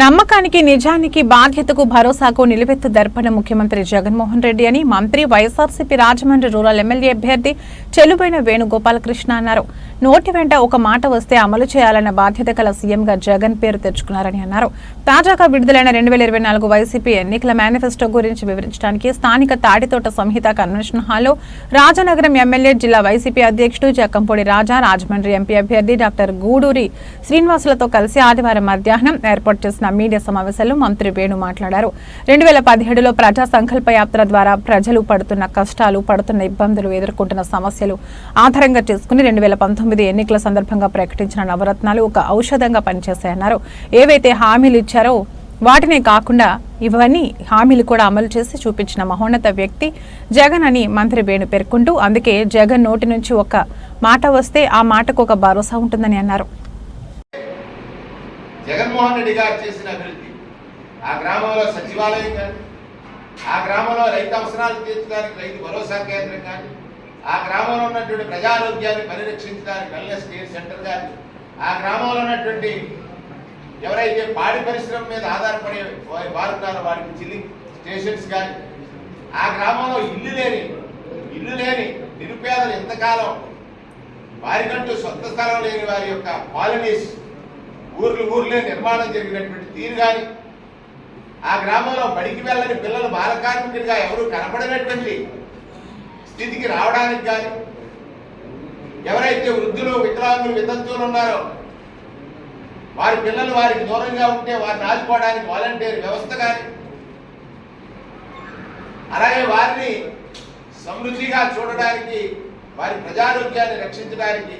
నమ్మకానికి నిజానికి బాధ్యతకు భరోసాకు నిలువెత్తు దర్పణ ముఖ్యమంత్రి జగన్మోహన్ రెడ్డి అని మంత్రి వైఎస్ఆర్సీపీ రాజమండ్రి రూరల్ ఎమ్మెల్యే అభ్యర్థి చెలుబైన వేణుగోపాలకృష్ణ అన్నారు. నోటి వెంట ఒక మాట వస్తే అమలు చేయాలన్న బాధ్యత గల సీఎంగా జగన్ పేరు తెచ్చుకున్నారని అన్నారు. తాజాగా విడుదలైన రెండు వేల ఇరవై నాలుగు వైసీపీ ఎన్నికల మేనిఫెస్టో గురించి వివరించడానికి స్థానిక తాడితోట సంహిత కన్వెన్షన్ హాల్లో రాజనగరం ఎమ్మెల్యే జిల్లా వైసీపీ అధ్యక్షుడు జక్కంపూడి రాజా రాజమండ్రి ఎంపీ అభ్యర్థి డాక్టర్ గూడూరి శ్రీనివాసులతో కలిసి ఆదివారం మధ్యాహ్నం ఏర్పాటు చేసిన మీడియా సమావేశంలో మంత్రి వేణు మాట్లాడారు. రెండు వేల పదిహేడులో ప్రజా సంకల్ప యాత్ర ద్వారా ప్రజలు పడుతున్న కష్టాలు పడుతున్న ఇబ్బందులు ఎదుర్కొంటున్న సమస్యలు ఆధారంగా చేసుకుని రెండు వేల పంతొమ్మిది ఎన్నికల సందర్భంగా ప్రకటించిన నవరత్నాలు ఒక ఔషధంగా పనిచేశాయన్నారు ఏవైతే హామీలు ఇచ్చారో వాటినే కాకుండా ఇవన్నీ హామీలు కూడా అమలు చేసి చూపించిన మహోన్నత వ్యక్తి జగన్ అని మంత్రి వేణు పేర్కొంటూ అందుకే జగన్ నోటి నుంచి ఒక మాట వస్తే ఆ మాటకు ఒక భరోసా ఉంటుందని అన్నారు. జగన్మోహన్ రెడ్డి గారు చేసిన అభివృద్ధి ఆ గ్రామంలో సచివాలయం కానీ ఆ గ్రామంలో రైతు అవసరాలు తీర్చడానికి రైతు భరోసా కేంద్రం కానీ ఆ గ్రామంలో ఉన్నటువంటి ప్రజారోగ్యాన్ని పరిరక్షించడానికి వెల్నెస్ కేర్ సెంటర్ కానీ ఆ గ్రామంలో ఉన్నటువంటి ఎవరైతే పాడి పరిశ్రమ మీద ఆధారపడి వారి ఉన్నారో వారికి చిల్లింగ్ స్టేషన్స్ కానీ ఆ గ్రామంలో ఇల్లు లేని ఇల్లు లేని నిరుపేదలు ఎంతకాలం వారికంటూ సొంత స్థలం లేని వారి యొక్క కాలనీస్ ఊర్లు ఊర్లే నిర్మాణం జరిగినటువంటి తీరు కానీ ఆ గ్రామంలో బడికి వెళ్ళని పిల్లలు బాలకార్మికుడిగా ఎవరు కనపడినటువంటి స్థితికి రావడానికి కానీ ఎవరైతే వృద్ధులు వికలాంగులు వితంతువులు ఉన్నారో వారి పిల్లలు వారికి దూరంగా ఉంటే వారిని ఆదుకోవడానికి వాలంటీర్ వ్యవస్థ కానీ అలాగే వారిని సమృద్ధిగా చూడడానికి వారి ప్రజారోగ్యాన్ని రక్షించడానికి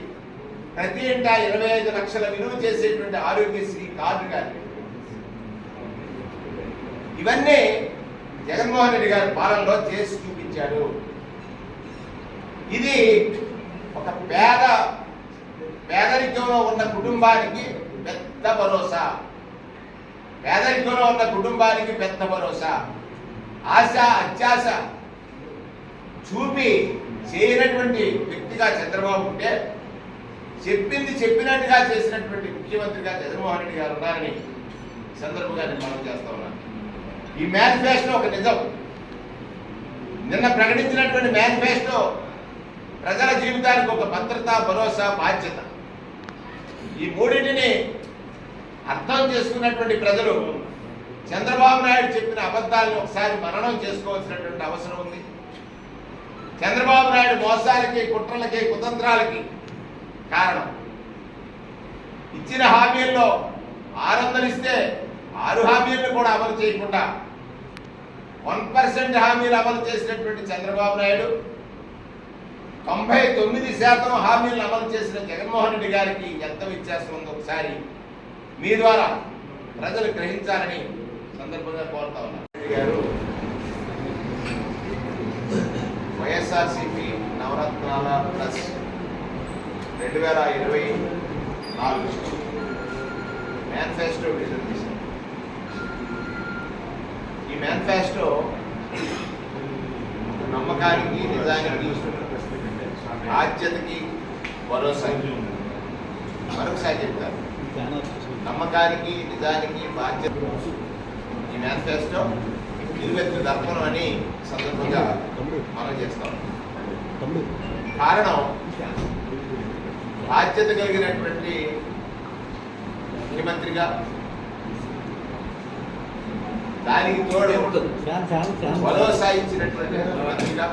ప్రతి ఇంటా ఇరవై ఐదు లక్షల విలువ చేసేటువంటి ఆరోగ్యశ్రీ కార్డు కానీ ఇవన్నీ జగన్మోహన్ రెడ్డి గారి పాలనలో చేసి చూపించాడు. ఇది ఒక పేద పేదరికంలో ఉన్న కుటుంబానికి పెద్ద భరోసా. పేదరికంలో ఉన్న కుటుంబానికి పెద్ద భరోసా. ఆశ అత్యాశ చూపి చేయనటువంటి వ్యక్తిగా చంద్రబాబు ఉంటే చెప్పింది చెప్పినట్టుగా చేసినటువంటి ముఖ్యమంత్రిగా జగన్మోహన్ రెడ్డి గారు ఉన్నారని సందర్భంగా నేను మనం చేస్తా ఉన్నాను. ఈ మేనిఫెస్టో ఒక నిజం. నిన్న ప్రకటించినటువంటి మేనిఫెస్టో ప్రజల జీవితానికి ఒక భద్రత భరోసా బాధ్యత. ఈ మూడింటిని అర్థం చేసుకున్నటువంటి ప్రజలు చంద్రబాబు నాయుడు చెప్పిన అబద్ధాలను ఒకసారి మరణం చేసుకోవాల్సినటువంటి అవసరం ఉంది. చంద్రబాబు నాయుడు మోసాలకి కుట్రలకి కుతంత్రాలకి కారణం. ఇచ్చిన హామీల్లో ఆరు వందలు ఇస్తే ఆరు హామీలను కూడా అమలు చేయకుండా వన్ పర్సెంట్ హామీలు అమలు చేసినటువంటి చంద్రబాబు నాయుడు తొంభై తొమ్మిది శాతం హామీలను అమలు చేసిన జగన్మోహన్ రెడ్డి గారికి ఎంత వ్యత్యాసం ఉందో ఒకసారి మీ ద్వారా ప్రజలు గ్రహించాలని సందర్భంగా కోరుతా ఉన్నారు గారు వైఎస్ఆర్సీపీ నవరత్నాల ప్లస్ రెండు వేల ఇరవై నాలుగు మేనిఫెస్టో విడుదల చేశారు. ఈ మేనిఫెస్టో నమ్మకానికి నిజానికి బాధ్యతకి భరోసా మరొకసారి చెప్తారు నమ్మకానికి నిజానికి బాధ్యత ఈ మేనిఫెస్టో నిలువెత్తు దర్పణం అని సందర్భంగా మనం చేస్తాం. కారణం బాధ్యత కలిగినటువంటి ముఖ్యమంత్రిగా దానికి తోడు ఫ్యాన్ భరోసా ఇచ్చినటువంటి ముఖ్యమంత్రిగా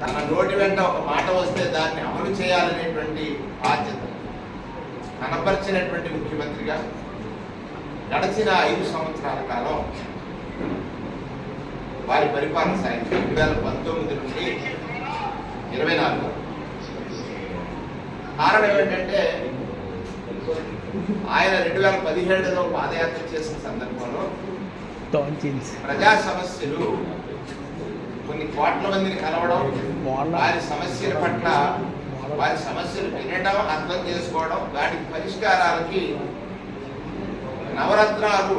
తన నోటి వెంట ఒక మాట వస్తే దాన్ని అమలు చేయాలనేటువంటి బాధ్యత. కనపరిచినటువంటి ముఖ్యమంత్రిగా గడిచిన ఐదు సంవత్సరాల కాలం వారి పరిపాలన సాగింది. రెండు వేల పంతొమ్మిది నుండి ఇరవై నాలుగు. కారణం ఏంటంటే ఆయన రెండు వేల పదిహేడులో పాదయాత్ర చేసిన సందర్భంలో ప్రజా సమస్యలు కొన్ని కోట్ల మందిని కలవడం వారి సమస్యల పట్ల వారి సమస్యలు వినడం అర్థం చేసుకోవడం వాటి పరిష్కారాలకి నవరత్నాలు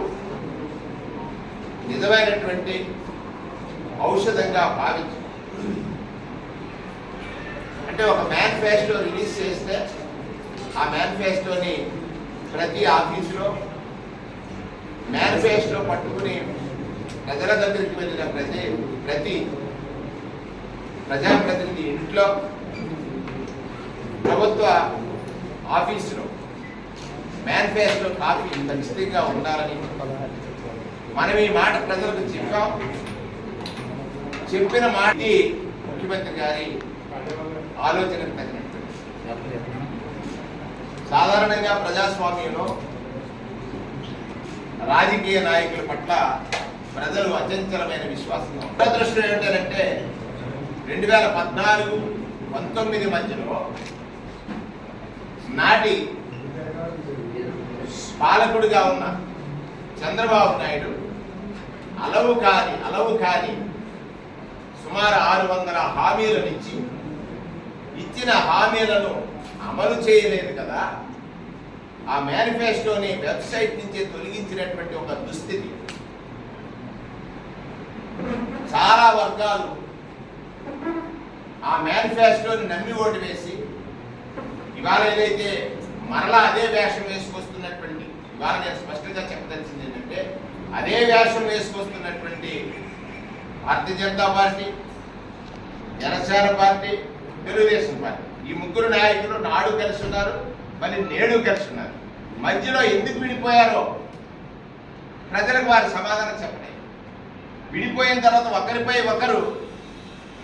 నిజమైనటువంటి ఔషధంగా భావించు అంటే ఒక మేనిఫెస్టో రిలీజ్ చేస్తే ఆ మేనిఫెస్టోని ప్రతి ఆఫీసులో మేనిఫెస్టో పట్టుకుని ప్రజల దగ్గరికి వెళ్ళిన ప్రతి ప్రతి ప్రజాప్రతినిధి ఇంట్లో ప్రభుత్వ ఆఫీసులో మేనిఫెస్టో కాపీ ఖచ్చితంగా ఉండాలని మనం ఈ మాట ప్రజలకు చెప్పాం. చెప్పిన మాట ముఖ్యమంత్రి గారి ఆలోచనకు తగినట్టు. సాధారణంగా ప్రజాస్వామ్యంలో రాజకీయ నాయకుల పట్ల ప్రజలు అచంచలమైన విశ్వాసం. దురదృష్టం ఏంటంటే రెండు వేల పద్నాలుగు పంతొమ్మిది మధ్యలో నాటి పాలకుడిగా ఉన్న చంద్రబాబు నాయుడు అలవు కాని అలవు కాని సుమారు ఆరు వందల హామీలను ఇచ్చి ఇచ్చిన హామీలను అమలు చేయలేదు కదా. ఆ మేనిఫెస్టోని వెబ్సైట్ నుంచి తొలగించినటువంటి ఒక దుస్థితి. వర్గాలు. ఆ మేనిఫెస్టోని నమ్మి ఓటు వేసి ఇవాళ ఏదైతే మరలా అదే వేషం వేసుకొస్తున్నటువంటి ఇవాళ నేను స్పష్టంగా చెప్పదలిసింది ఏంటంటే అదే వేషం వేసుకొస్తున్నటువంటి Bharatiya Janata Party Janasena Party Telugu Desam Party. ఈ ముగ్గురు నాయకులు నాడు కలిసి ఉన్నారు మరి నేడు కలిసి ఉన్నారు మధ్యలో ఎందుకు విడిపోయారో ప్రజలకు వారి సమాధానం విడిపోయిన తర్వాత ఒకరిపై ఒకరు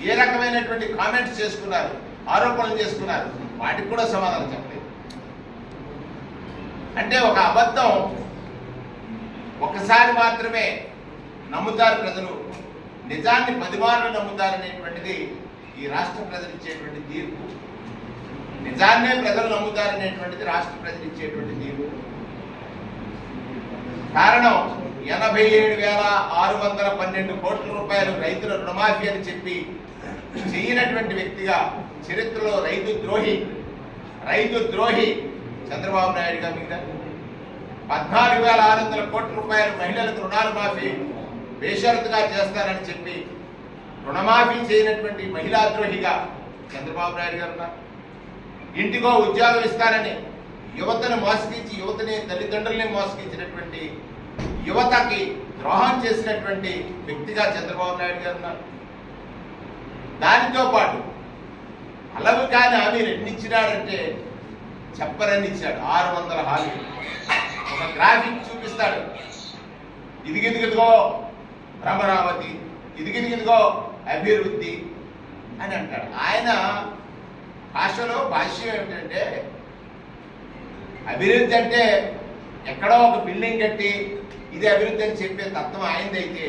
ఏ రకమైనటువంటి కామెంట్స్ చేసుకున్నారు ఆరోపణలు చేసుకున్నారు వాటికి కూడా సమాధానం చెప్పలేదు. అంటే ఒక అబద్ధం ఒకసారి మాత్రమే నమ్ముతారు ప్రజలు. నిజాన్ని పది నమ్ముతారు నమ్ముతారనేటువంటిది ఈ రాష్ట్ర ప్రజలు ఇచ్చేటువంటి తీర్పు. నిజాన్నే ప్రజలు నమ్ముతారనేటువంటిది రాష్ట్ర ప్రజలు ఇచ్చేటువంటి తీర్పు. కారణం ఎనభై ఏడు వేల ఆరు వందల పన్నెండు కోట్ల రూపాయలు రైతుల రుణమాఫీ అని చెప్పి చేయనటువంటి వ్యక్తిగా చరిత్రలో రైతు ద్రోహి రైతు ద్రోహి చంద్రబాబు నాయుడు గారి మీద పద్నాలుగు వేల ఆరు వందల కోట్ల రూపాయలు మహిళలకు రుణాలు మాఫీ బేషరతుగా చేస్తారని చెప్పి రుణమాఫీ చేయనటువంటి మహిళా ద్రోహిగా చంద్రబాబు నాయుడు గారు ఇంటికో ఉద్యోగం ఇస్తారని యువతను మోసగించి యువతని తల్లిదండ్రుల్ని మోసగించినటువంటి యువతకి ద్రోహం చేసినటువంటి వ్యక్తిగా చంద్రబాబు నాయుడు గారు ఉన్నారు. దానితో పాటు అలవి కాని హామీలు ఎన్ని ఇచ్చినాడంటే చెప్పరని ఇచ్చాడు. ఆరు వందల హామీలు ఒక గ్రాఫిక్ చూపిస్తాడు. ఇదిగిదిగిదిగో భ్రమరావతి ఇదిగిదిగిదిగో అభివృద్ధి అని అంటాడు. ఆయన భాషలో భాష్యం ఏమిటంటే అభివృద్ధి అంటే ఎక్కడో ఒక బిల్డింగ్ కట్టి ఇది అభివృద్ధి అని చెప్పే తత్వం ఆయనదైతే